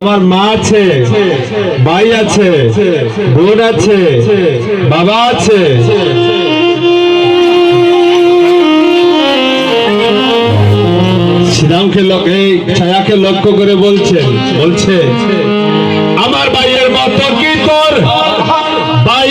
আমার মা আছে, ভাই আছে, বোন আছে, বাবা আছে। শ্রীরামকে এই ছায়াকে লক্ষ্য করে বলছেন, বলছে, আমার ভাইয়ের মতো কি তোর? ভাই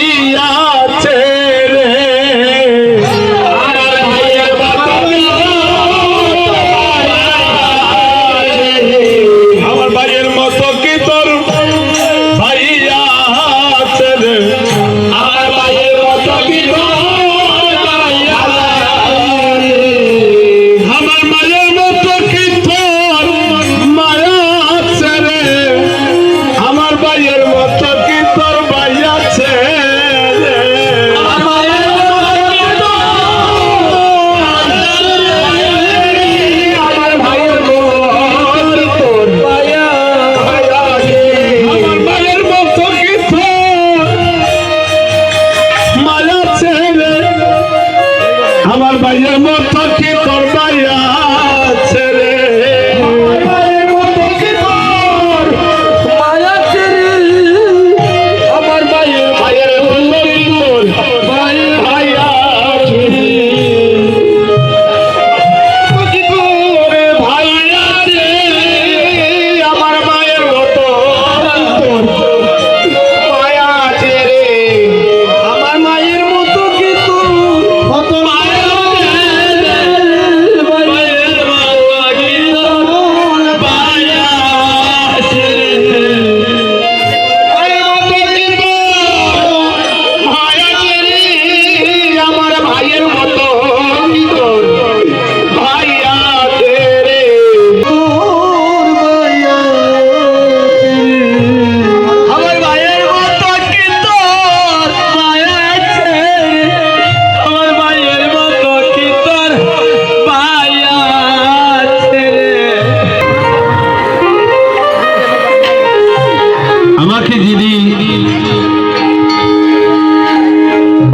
আমার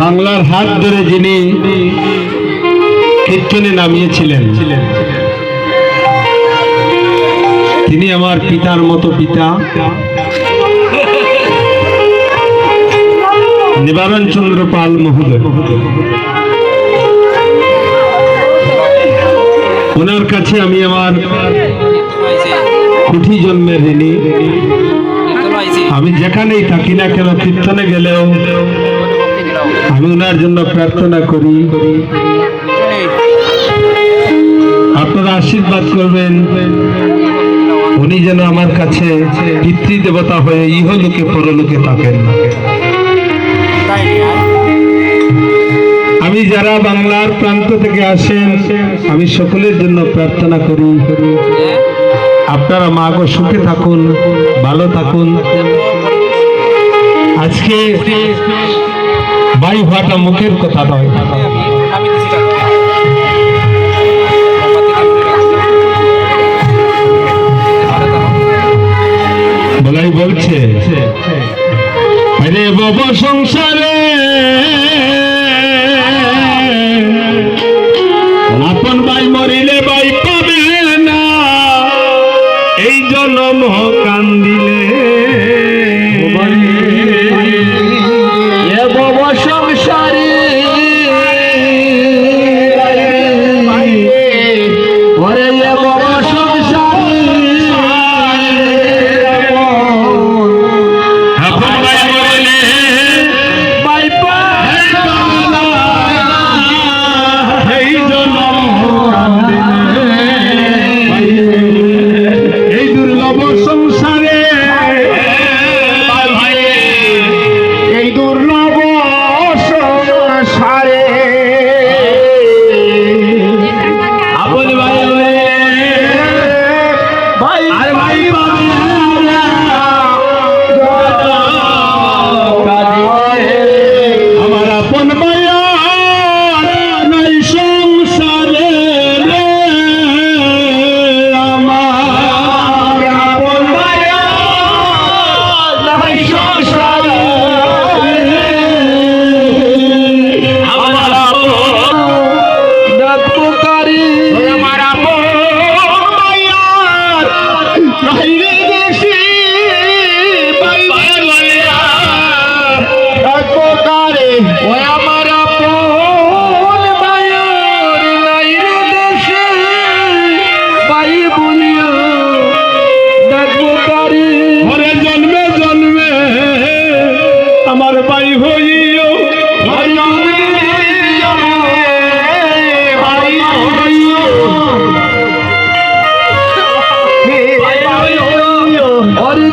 বাংলার হাত ধরে যিনি কীর্তনে নামিয়েছিলেন, তিনি আমার পিতার মতো পিতা। নিবারণ চন্দ্র পাল মহোদয়। ওনার কাছে আমি আমার কুঠি জন্মের ঋণী। আমি যেখানেই থাকি না কেন, কীর্তনে গেলেও আমি ওনার জন্য প্রার্থনা করি। আপনারা আশীর্বাদ করবেন। উনি যেন আমার কাছে পিতৃ দেবতা হয়ে ইহলোকে পরলোকে থাকেন। আমি যারা বাংলার প্রান্ত থেকে আসেন, আমি সকলের জন্য প্রার্থনা করি। আপনারা মা গো সুখে থাকুন, ভালো থাকুন। আজকে বাই হওয়াটা মুখের কথা নয়। বলাই বলছে, আরে বব সংসারে আপন ভাই মরিলে ভাই পাবে না। এই জন্ম কান্দিলে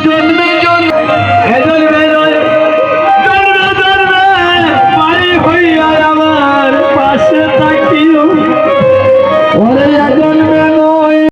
জন্ম